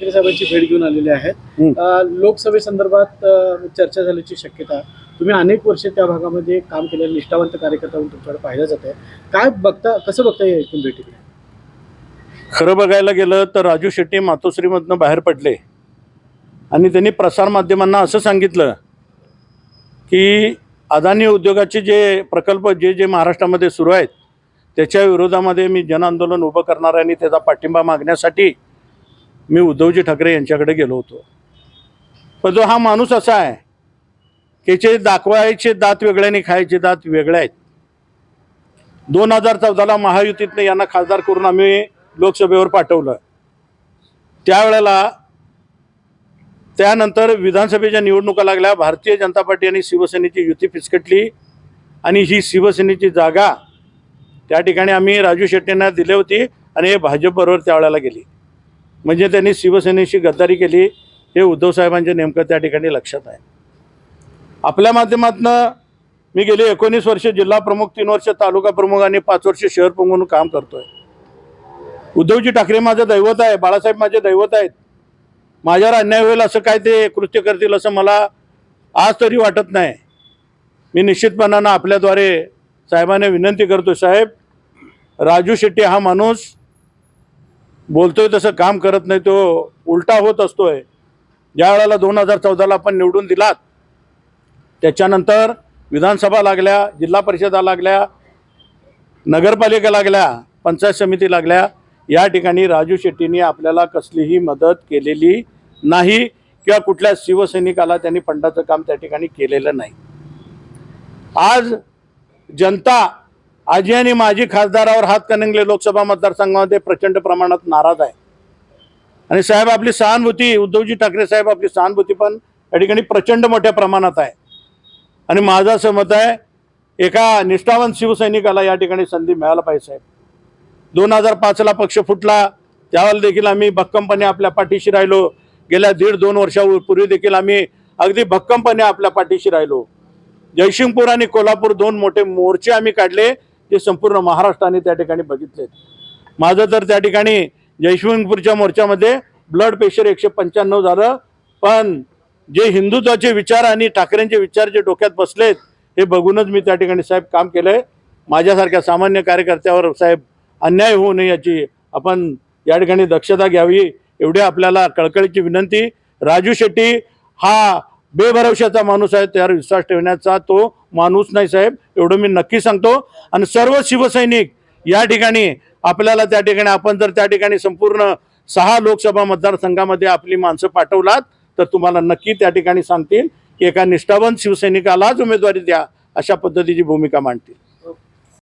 ठाकरे साहेबांची भेट घेऊन आलेले आहेत. लोकसभेसंदर्भात चर्चा झाल्याची शक्यता तुम्ही अनेक वर्षे त्या भागामध्ये काम केलेले निष्ठावंत कार्यकर्ता म्हणून तुमच्याकडे पाहिलं जात आहे. काय बघता कसं बघता या एकूण भेटीकडे खरं बघायला गेलं तर राजू शेट्टी मातोश्रीमधनं बाहेर पडले. आणि त्यांनी प्रसारमाध्यमांना असं सांगितलं की अदानी उद्योगाचे जे प्रकल्प जे जे महाराष्ट्रामध्ये सुरू आहेत त्याच्या विरोधामध्ये मी जनआंदोलन उभं करणार आहे आणि त्याचा पाठिंबा मागण्यासाठी मी उद्धवजी ठाकरे यांच्याकडे गेलो होतो. पण जो हा माणूस असा आहे की जे दाखवायचे दात वेगळे आणि खायचे दात वेगळे आहेत. दोन हजार चौदाला महायुतीतनं यांना खासदार करून आम्ही लोकसभेवर पाठवलं. त्यावेळेला त्यानंतर विधानसभेच्या निवडणुका लागल्या भारतीय जनता पार्टी आणि शिवसेनेची युती फिसकटली आणि ही शिवसेनेची जागा त्या ठिकाणी आम्ही राजू शेट्टींना दिली होती आणि हे भाजपबरोबर त्यावेळेला गेली. म्हणजे त्यांनी शिवसेनेशी गद्दारी केली. हे उद्धव साहेबांचे नेमकं त्या ठिकाणी लक्षात आहे. आपल्या माध्यमातनं मी गेली एकोणीस वर्ष जिल्हा प्रमुख तीन वर्ष तालुका प्रमुख आणि पाच वर्ष शहर प्रमुख म्हणून काम करतोय. उद्धवजी ठाकरे माझं दैवत आहे बाळासाहेब माझे दैवत आहेत. माझ्यावर अन्याय होईल असं काय ते कृत्य करतील असं मला आज तरी वाटत नाही. मी निश्चितपणानं आपल्याद्वारे साहेबांना विनंती करतो साहेब राजू शेट्टी हा माणूस बोलतोय तसं काम करत नाही तो उलटा होत असतोय. ज्या वेळेला दोन हजार चौदाला आपण निवडून दिलात त्याच्यानंतर विधानसभा लागल्या जिल्हा परिषदा लागल्या नगरपालिका लागल्या पंचायत समिती लागल्या या ठिकाणी राजू शेट्टींनी आपल्याला कसलीही मदत केलेली नाही किंवा कुठल्या शिवसैनिकाला त्यांनी फंडाचं काम त्या ठिकाणी केलेलं नाही. आज जनता आजी आणि माजी खासदारावर हात कनंगले लोकसभा मतदारसंघामध्ये प्रचंड प्रमाणात नाराज आहे. आणि साहेब आपली सहानुभूती उद्धवजी ठाकरे साहेब आपली सहानुभूती पण या ठिकाणी प्रचंड मोठ्या प्रमाणात आहे. आणि माझं असं मत आहे एका निष्ठावंत शिवसैनिकाला या ठिकाणी संधी मिळायला पाहिजे साहेब. दोन हजार पाचला पक्ष फुटला त्यावेळेला देखील आम्ही भक्कमपणे आपल्या पाठीशी राहिलो. गेल्या दीड दोन वर्षापूर्वी देखील आम्ही अगदी भक्कमपणे आपल्या पाठीशी राहिलो. जयसिंगपूर आणि कोल्हापूर दोन मोठे मोर्चे आम्ही काढले. ते संपूर्ण महाराष्ट्राने त्या ठिकाणी बघितले माझं तर त्या ठिकाणी जयसिंगपूरच्या मोर्चामध्ये ब्लड प्रेशर एकशे पंच्याण्णव झालं. पण जे हिंदुत्वाचे विचार आणि ठाकरेंचे विचार जे डोक्यात बसलेत हे बघूनच मी त्या ठिकाणी साहेब काम केलंय. माझ्यासारख्या सामान्य कार्यकर्त्यावर साहेब अन्याय होऊ नये याची आपण या ठिकाणी दक्षता घ्यावी एवढी आपल्याला कळकळीची विनंती. राजू शेट्टी हा बेभरवशाचा माणूस आहे त्यावर विश्वास ठेवण्याचा तो माणूस नाही साहेब एवढं मी नक्की सांगतो. आणि सर्व शिवसैनिक या ठिकाणी आपल्याला त्या ठिकाणी आपण जर त्या ठिकाणी संपूर्ण सहा लोकसभा मतदारसंघामध्ये आपली माणसं पाठवलात तर तुम्हाला नक्की त्या ठिकाणी सांगतील की एका निष्ठावंत शिवसैनिकालाच उमेदवारी द्या अशा पद्धतीची भूमिका मांडतील.